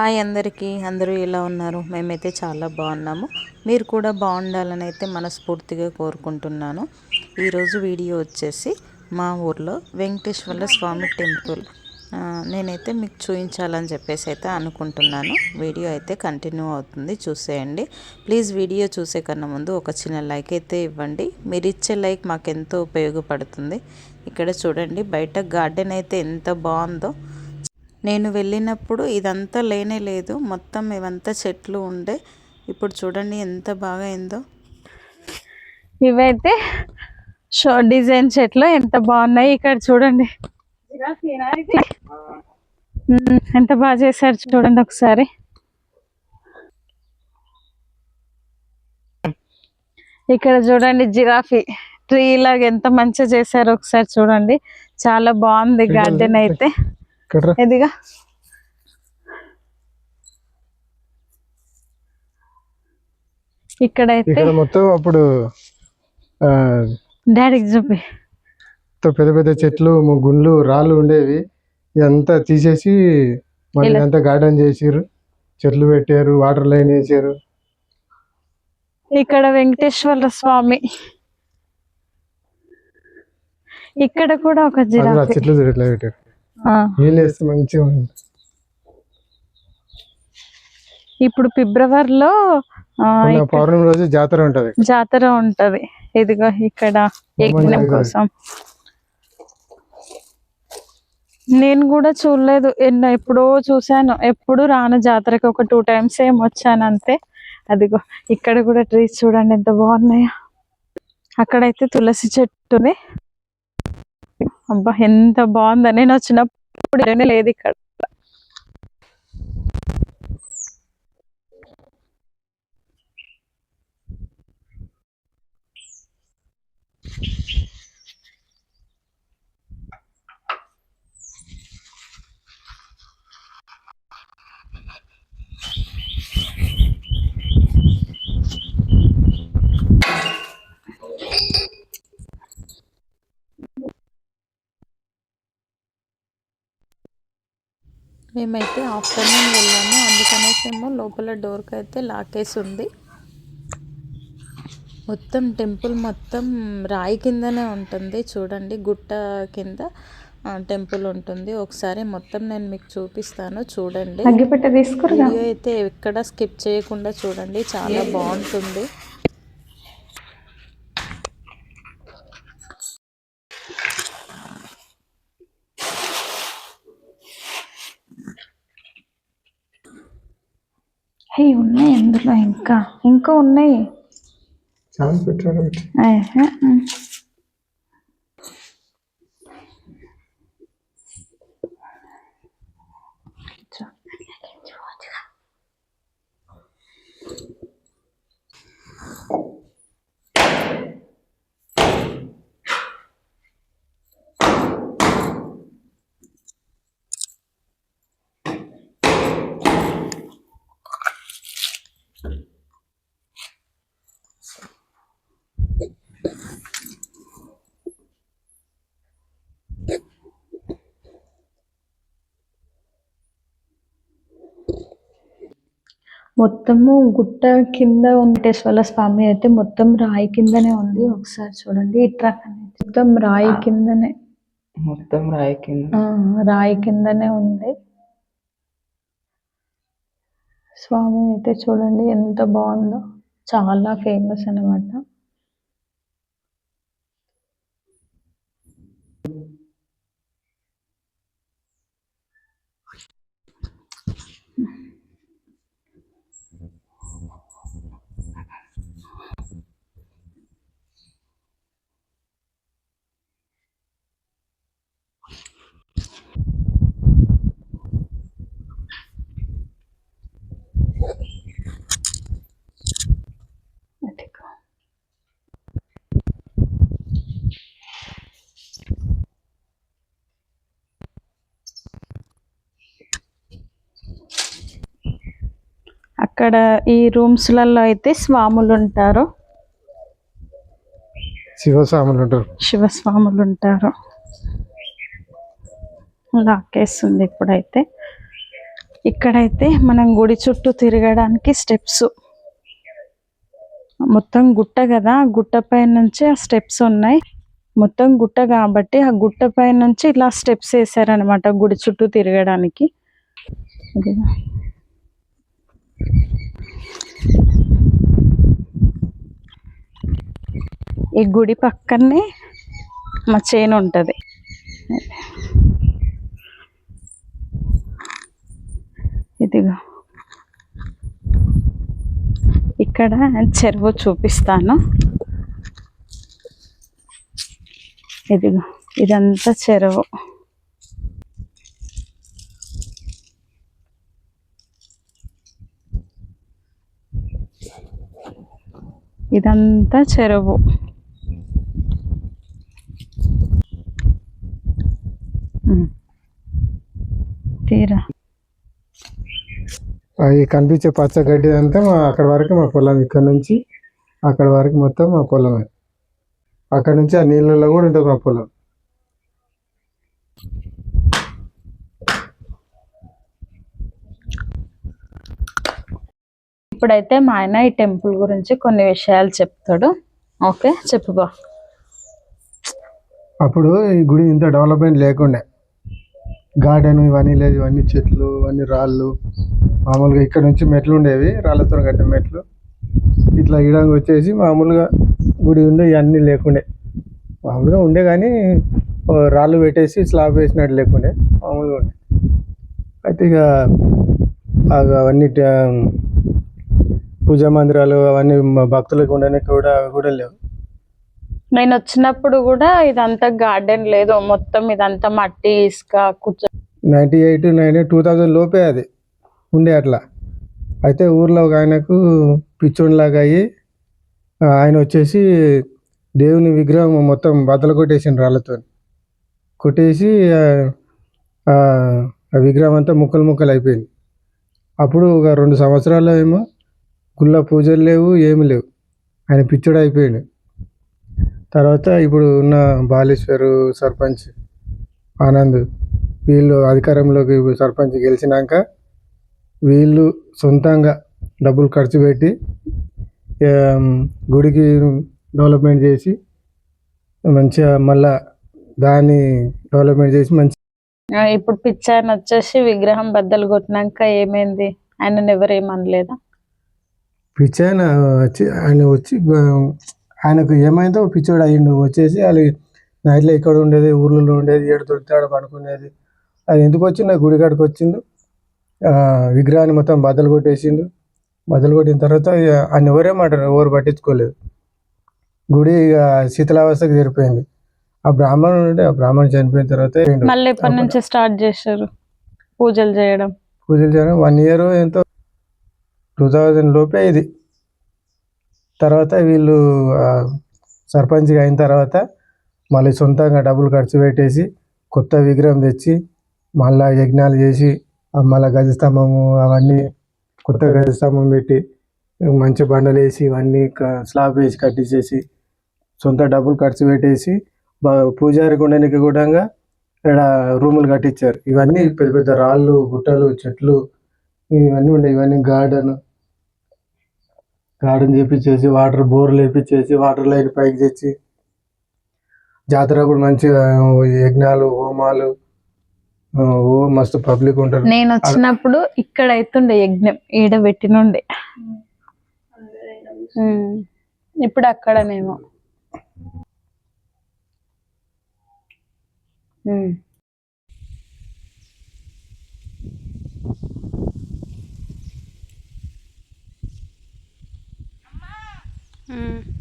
Hi అందరికీ. అందరూ ఎలా ఉన్నారు? మేమైతే చాలా బాగున్నాము. మీరు కూడా బాగుండాలని అయితే మనస్ఫూర్తిగా కోరుకుంటున్నాను. ఈరోజు వీడియో వచ్చేసి మా ఊర్లో వెంకటేశ్వర స్వామి టెంపుల్. నేనైతే మీకు చూపించాలని చెప్పేసి అయితే అనుకుంటున్నాను. వీడియో అయితే కంటిన్యూ అవుతుంది. చూసేయండి. ప్లీజ్ వీడియో చూసే కన్నా ముందు ఒక చిన్న లైక్ అయితే ఇవ్వండి. మీరు ఇచ్చే లైక్ మాకు ఎంతో ఉపయోగపడుతుంది. ఇక్కడ చూడండి బయట గార్డెన్ అయితే ఎంత బాగుందో. నేను వెళ్ళినప్పుడు ఇదంతా లేనే లేదు. మొత్తం ఇవంతా చెట్లు ఉండే. ఇప్పుడు చూడండి ఎంత బాగా అయిందో. ఇవైతే షో డిజైన్ చెట్లు ఎంత బాగున్నాయి ఇక్కడ చూడండి. ఎంత బాగా చేశారు చూడండి ఒకసారి. ఇక్కడ చూడండి జిరాఫీ ట్రీ లాగా ఎంత మంచిగా చేశారు ఒకసారి చూడండి. చాలా బాగుంది గార్డెన్ అయితే. ఎదిగా ఇక్కడైతే ఇక్కడ మొత్తం అప్పుడు ఆ, డాడీకి పెద్ద పెద్ద చెట్లు గుండ్లు రాళ్ళు ఉండేవి. ఇదంతా తీసేసి మళ్ళీ ఇదంతా గార్డెన్ చేసిర్రు. చెట్లు పెట్టారు వాటర్ లైన్ వేసారు. ఇక్కడ వెంకటేశ్వర స్వామి. ఇక్కడ కూడా ఒక జిరాఫీ. చెట్లు చూడు ఎట్లా పెట్టారు. వేస్తే మంచిగా ఉంది ఇప్పుడు ఫిబ్రవరిలో పౌర్ణమి రోజు జాతర ఉంటది. జాతర ఉంటది. ఇదిగో ఇక్కడ యజ్ఞం. కోసం. నేను కూడా చూడలేదు. ఎన్నో ఎప్పుడో చూశాను. ఎప్పుడు రాను జాతరకి ఒక టూ టైమ్స్ ఏం వచ్చాను అంతే. అదిగో ఇక్కడ కూడా ట్రీస్ చూడండి ఎంత బాగున్నాయో. అక్కడైతే తులసి చెట్టుని అబ్బా ఎంత బాగుందని నేను వచ్చినప్పుడు లేదు ఇక్కడ. మేమైతే ఆఫ్టర్నూన్ వెళ్ళాము. అందుకనేసి ఏమో లోపల డోర్కి అయితే లాకేసి ఉంది మొత్తం టెంపుల్ మొత్తం రాయి కిందనే ఉంటుంది. చూడండి గుట్ట కింద టెంపుల్ ఉంటుంది. ఒకసారి మొత్తం నేను మీకు చూపిస్తాను. చూడండి. వీడియో అయితే ఎక్కడ స్కిప్ చేయకుండా చూడండి. చాలా బాగుంటుంది. హే ఉన్నాయి అందులో ఇంకా. ఇంకా ఉన్నాయి? ఛాన్స్ పెట్టారు మొత్తము గుట్ట కింద వెంకటేశ్వర స్వామి అయితే మొత్తం రాయి కిందనే ఉంది. ఒకసారి చూడండి. అనేది మొత్తం రాయి కిందనే. మొత్తం రాయి కింద. రాయి కిందనే ఉంది. స్వామి అయితే చూడండి ఎంత బాగుందో. చాలా ఫేమస్ అన్నమాట. అక్కడ ఈ రూమ్స్లలో అయితే స్వాములు ఉంటారు శివస్వాములు ఉంటారు శివస్వాములు ఉంటారు లాకేస్తుంది ఇప్పుడైతే. ఇక్కడైతే మనం గుడి చుట్టూ తిరగడానికి స్టెప్స్. మొత్తం గుట్ట కదా గుట్ట పై నుంచి ఆ స్టెప్స్ ఉన్నాయి. మొత్తం గుట్ట కాబట్టి ఆ గుట్ట పై నుంచి ఇలా స్టెప్స్ వేసారనమాట గుడి చుట్టూ తిరగడానికి. ఈ గుడి పక్కనే మా చేను ఉంటుంది. ఇదిగో. ఇక్కడ చెరువు చూపిస్తాను. ఇదిగో ఇదంతా చెరువు. ఇదంతా చెరువు. తీరా. అవి కనిపించే పచ్చ గడ్డి అంతా మా అక్కడ వరకు మా పొలం ఇక్కడ నుంచి అక్కడ వరకు మొత్తం మా పొలమే. అక్కడ నుంచి ఆ నీళ్ళలో కూడా ఉంటుంది మా పొలం. ఇప్పుడైతే మా ఆయన ఈ టెంపుల్ గురించి కొన్ని విషయాలు చెప్తాడు. ఓకే చెప్పుకో. అప్పుడు ఈ గుడి ఇంత డెవలప్మెంట్ లేకుండే. గార్డెన్ ఇవన్నీ లేదు ఇవన్నీ చెట్లు ఇవన్నీ రాళ్ళు. మామూలుగా ఇక్కడ నుంచి మెట్లు ఉండేవి రాళ్ళతో కట్టిన మెట్లు. ఇట్లా ఇడంగా వచ్చేసి మామూలుగా గుడి ఉండే ఇవన్నీ లేకుండే. మామూలుగా ఉండే కానీ రాళ్ళు పెట్టేసి స్లాబ్ వేసినట్టు లేకుండే మామూలుగా ఉండే. అయితే ఇక అవన్నీ పూజా మందిరాలు అవన్నీ భక్తులకు ఉండడానికి కూడా అవి కూడా లేవు. నేను వచ్చినప్పుడు కూడా ఇదంతా గార్డెన్ లేదు. మొత్తం ఇదంతా మట్టి ఇసుక కూర్చో ninety eight ninety two thousand లోపే అది. ఉండే అట్లా. అయితే ఊర్లో ఒక ఆయనకు పిచ్చోనిలాగా అయ్యి ఆయన వచ్చేసి దేవుని విగ్రహం మొత్తం బద్దలు కొట్టేసిండు రాళ్ళతో కొట్టేసి ఆ విగ్రహం అంతా ముక్కలు ముక్కలు అయిపోయింది. అప్పుడు ఒక రెండు సంవత్సరాలు ఏమో గుళ్ళ పూజలు లేవు ఏమి లేవు. ఆయన పిచ్చోడు అయిపోయాడు. తర్వాత ఇప్పుడు ఉన్న బాలేశ్వరు సర్పంచ్ ఆనంద్ వీళ్ళు అధికారంలోకి సర్పంచ్ గెలిచినాక వీళ్ళు సొంతంగా డబ్బులు ఖర్చు పెట్టి గుడికి డెవలప్మెంట్ చేసి మంచిగా మళ్ళా దాన్ని డెవలప్మెంట్ చేసి మంచి ఇప్పుడు పిచ్చాయన వచ్చేసి విగ్రహం బద్దలు కొట్టినాక ఏమైంది? ఆయన ఎవరేమనలేదా పిచ్చి ఆయన వచ్చి ఆయన వచ్చి ఆయనకు ఏమైందో పిచ్చోడు అయ్యిండు. వచ్చేసి వాళ్ళు నైట్లో ఇక్కడ ఉండేది ఊర్లలో ఉండేది ఏడు దొరికితే ఆడ పడుకునేది. అది ఎందుకు వచ్చిండు? గుడి కాడికి వచ్చిండు. ఆ, విగ్రహాన్ని మొత్తం బద్దలు కొట్టేసిండు. బద్దలు కొట్టిన తర్వాత ఆయన ఎవరేమంటారు ఎవరు పట్టించుకోలేదు. గుడి ఇక శీతలావస్థకు చేరిపోయింది ఆ బ్రాహ్మణుడు ఉంటే ఆ బ్రాహ్మణుడు చనిపోయిన తర్వాత. మళ్ళీ ఎప్పటి నుంచి స్టార్ట్ చేశారు? పూజలు చేయడం. పూజలు చేయడం. వన్ ఇయర్ ఎంతో టూ థౌజండ్ లోపే ఇది. తర్వాత వీళ్ళు సర్పంచ్గా అయిన తర్వాత మళ్ళీ సొంతంగా డబ్బులు ఖర్చు పెట్టేసి కొత్త విగ్రహం తెచ్చి మళ్ళా యజ్ఞాలు చేసి మళ్ళీ గజస్తంభము అవన్నీ కొత్త గజస్తంభం పెట్టి మంచి బండలు వేసి ఇవన్నీ స్లాబ్ వేసి కట్టించేసి సొంత డబ్బులు ఖర్చు పెట్టేసి పూజారి గుండెనికి కూడా ఇక్కడ రూములు కట్టించారు. ఇవన్నీ పెద్ద పెద్ద రాళ్ళు గుట్టలు చెట్లు ఇవన్నీ ఉండే ఇవన్నీ గార్డెన్. గార్డెన్ చేపించేసి వాటర్ బోర్లు వేపించేసి వాటర్ లైన్ పైకి తెచ్చి జాతర కూడా మంచిగా యజ్ఞాలు హోమాలు ఓ మస్తు పబ్లిక్ ఉంటారు. నేను వచ్చినప్పుడు ఇక్కడ అయితుండే యజ్ఞం ఈడ పెట్టినుండే. ఇప్పుడు అక్కడనేమో. 嗯。